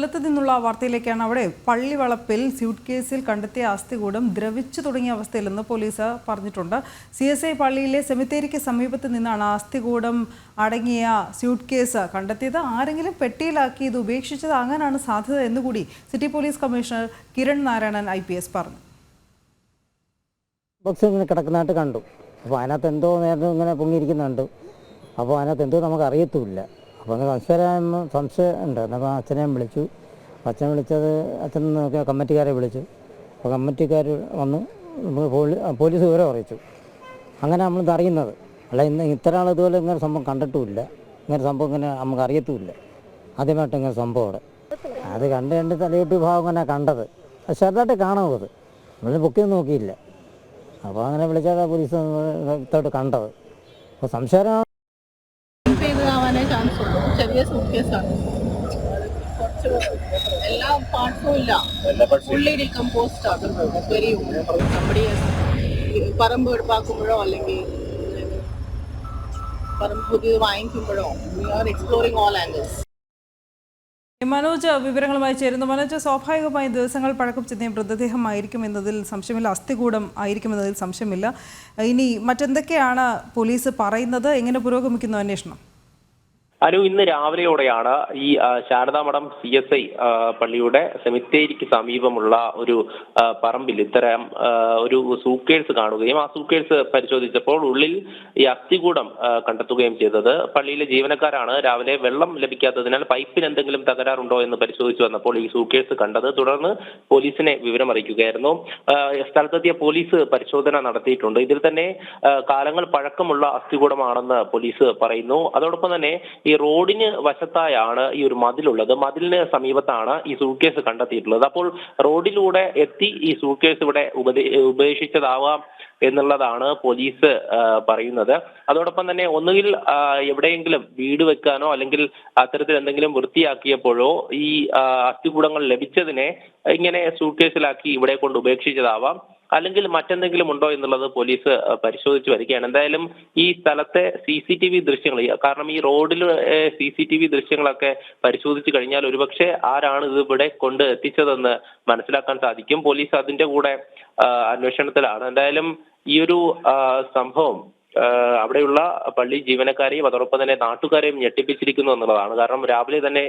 കൊല്ലത്ത് നിന്നുള്ള വാർത്തയിലേക്കാണ് അവിടെ പള്ളിവളപ്പിൽ സ്യൂട്ട് കേസിൽ കണ്ടെത്തിയ അസ്ഥികൂടം ദ്രവിച്ചു തുടങ്ങിയ അവസ്ഥയിലെന്ന് പോലീസ് പറഞ്ഞിട്ടുണ്ട്. സി എസ് ഐ പള്ളിയിലെ സെമിത്തേരിക്ക് സമീപത്ത് നിന്നാണ് അസ്ഥികൂടം അടങ്ങിയ സ്യൂട്ട് കേസ് കണ്ടെത്തിയത്. ആരെങ്കിലും പെട്ടിയിലാക്കി ഇത് ഉപേക്ഷിച്ചതാകാനാണ് സാധ്യത എന്നുകൂടി city police commissioner Kiran Narayanan I പറഞ്ഞു. ബോക്സ് ഇങ്ങനെ കിടക്കുന്നതായിട്ട് കണ്ടു. അപ്പോൾ അതിനകത്ത് എന്തോ നേരത്തെ ഇങ്ങനെ പൊങ്ങിയിരിക്കുന്നുണ്ട്. അപ്പോൾ അതിനകത്ത് എന്തോ നമുക്ക് അറിയത്തുമില്ല. അപ്പോൾ അത് സംശയം സംശയം ഉണ്ട്. അപ്പോൾ അച്ഛനെ വിളിച്ചു. അച്ഛനെ വിളിച്ചത് അച്ഛൻ നോക്കിയാൽ കമ്മിറ്റിക്കാരെ വിളിച്ചു. അപ്പോൾ കമ്മിറ്റിക്കാർ വന്ന് പോലീസ് വിവരം അറിയിച്ചു. അങ്ങനെ നമ്മൾ അറിയുന്നത്. അല്ല ഇന്ന് ഇത്ര ആൾ ഇതുപോലെ ഇങ്ങനെ സംഭവം കണ്ടിട്ടുമില്ല. ഇങ്ങനെ സംഭവം ഇങ്ങനെ നമുക്ക് അറിയത്തുമില്ല. ആദ്യമായിട്ട് ഇങ്ങനെ സംഭവം അവിടെ. അത് കണ്ട് കണ്ട് തലയൊട്ടി വിഭാഗം ഇങ്ങനെ കണ്ടത്. അത് ചെറുതായിട്ട് കാണാവും അത്. നമ്മൾ ബുക്കിൽ നോക്കിയില്ല. അപ്പോൾ അങ്ങനെ വിളിച്ചാൽ പോലീസ് ഇത്തോട്ട് കണ്ടത്. അപ്പോൾ സംശയം ഉള്ളൂ സൂക്കേസാണ് കുറച്ച് എല്ലാ പാർട്സും ഇല്ല. ഫുള്ളി ഡികമ്പോസ്ഡ് ആണ്. വെരി നമ്മുടെ പറമ്പ് എടുപ്പാക്കുമ്പോഴോ അല്ലെങ്കിൽ പറമ്പ് പുതിയത് വാങ്ങിക്കുമ്പോഴോ we are exploring all angles Manoj വിവരങ്ങളുമായി ചേരുന്നു. മനോജ് സ്വാഭാവികമായി ദിവസങ്ങൾ പഴക്കം ചെന്നിയ മൃതദേഹമായിരിക്കും എന്നതിൽ സംശയമില്ല. അസ്ഥികൂടം ആയിരിക്കും എന്നതിൽ സംശയമില്ല. ഇനി മറ്റെന്തൊക്കെയാണ് പോലീസ് പറയുന്നത്? എങ്ങനെ പുരോഗമിക്കുന്നു അന്വേഷണം? അനു ഇന്ന് രാവിലെയോടെയാണ് ഈ Sharada Sharadamadam C S I പള്ളിയുടെ സെമിത്തേരിക്ക് സമീപമുള്ള ഒരു പറമ്പിൽ ഇത്തരം ഒരു സൂക്കേഴ്സ് കാണുകയും ആ സൂക്കേഴ്സ് പരിശോധിച്ചപ്പോൾ ഉള്ളിൽ ഈ അസ്ഥികൂടം കണ്ടെത്തുകയും ചെയ്തത്. പള്ളിയിലെ ജീവനക്കാരാണ്. രാവിലെ വെള്ളം ലഭിക്കാത്തതിനാൽ പൈപ്പിന് എന്തെങ്കിലും തകരാറുണ്ടോ എന്ന് പരിശോധിച്ചു വന്നപ്പോൾ ഈ സൂക്കേഴ്സ് കണ്ടത്. തുടർന്ന് പോലീസിനെ വിവരം അറിയിക്കുകയായിരുന്നു സ്ഥലത്തെത്തിയ പോലീസ് പരിശോധന നടത്തിയിട്ടുണ്ട്. ഇതിൽ തന്നെ കാലങ്ങൾ പഴക്കമുള്ള അസ്ഥികൂടമാണെന്ന് പോലീസ് പറയുന്നു. അതോടൊപ്പം തന്നെ റോഡിന് വശത്തായാണ് ഈ ഒരു മതിലുള്ളത്. മതിലിന് സമീപത്താണ് ഈ സൂക്കേസ് കണ്ടെത്തിയിട്ടുള്ളത്. അപ്പോൾ റോഡിലൂടെ എത്തി ഈ സൂക്കേസ് ഇവിടെ ഉപദേ ഉപേക്ഷിച്ചതാവാം എന്നുള്ളതാണ് പോലീസ് പറയുന്നത്. അതോടൊപ്പം തന്നെ ഒന്നുകിൽ എവിടെയെങ്കിലും വീട് വെക്കാനോ അല്ലെങ്കിൽ അത്തരത്തിൽ എന്തെങ്കിലും വൃത്തിയാക്കിയപ്പോഴോ ഈ അസ്ഥികൂടങ്ങൾ ലഭിച്ചതിനെ ഇങ്ങനെ സൂക്കേസിലാക്കി ഇവിടെ കൊണ്ട് ഉപേക്ഷിച്ചതാവാം. അല്ലെങ്കിൽ മറ്റെന്തെങ്കിലും ഉണ്ടോ എന്നുള്ളത് പോലീസ് പരിശോധിച്ചു വരികയാണ്. എന്തായാലും ഈ സ്ഥലത്തെ സി സി ടി വി ദൃശ്യങ്ങൾ കാരണം ഈ റോഡിൽ സി സി ടി വി ദൃശ്യങ്ങളൊക്കെ പരിശോധിച്ച് കഴിഞ്ഞാൽ ഒരുപക്ഷെ ആരാണ് ഇത് ഇവിടെ കൊണ്ട് എത്തിച്ചതെന്ന് മനസ്സിലാക്കാൻ സാധിക്കും. പോലീസ് അതിന്റെ കൂടെ അന്വേഷണത്തിലാണ്. എന്തായാലും ഈ ഒരു സംഭവം അവിടെയുള്ള പള്ളി ജീവനക്കാരെയും അതോടൊപ്പം തന്നെ നാട്ടുകാരെയും ഞെട്ടിപ്പിച്ചിരിക്കുന്നു എന്നുള്ളതാണ്. കാരണം രാവിലെ തന്നെ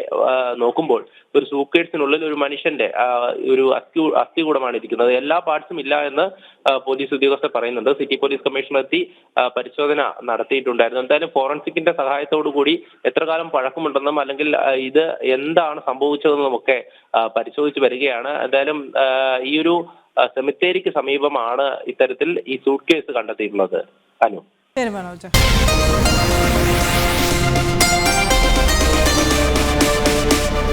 നോക്കുമ്പോൾ ഒരു സൂക്കേഴ്സിനുള്ളിൽ ഒരു മനുഷ്യന്റെ ഒരു അസ്ഥി അസ്ഥികൂടമാണ് ഇരിക്കുന്നത്. എല്ലാ പാർട്സും ഇല്ല എന്ന് പോലീസ് ഉദ്യോഗസ്ഥർ പറയുന്നുണ്ട്. സിറ്റി പോലീസ് കമ്മീഷണർ എത്തി പരിശോധന നടത്തിയിട്ടുണ്ടായിരുന്നു. എന്തായാലും ഫോറൻസിക്കിന്റെ സഹായത്തോടു കൂടി എത്ര കാലം പഴക്കമുണ്ടെന്നും അല്ലെങ്കിൽ ഇത് എന്താണ് സംഭവിച്ചതെന്നും ഒക്കെ പരിശോധിച്ചു വരികയാണ്. എന്തായാലും ഈ ഒരു സെമിത്തേരിക്ക് സമീപമാണ് ഇത്തരത്തിൽ ഈ സൂട്ട് കേസ് കണ്ടെത്തിയിട്ടുള്ളത്. അനു. ശരി മനോജ്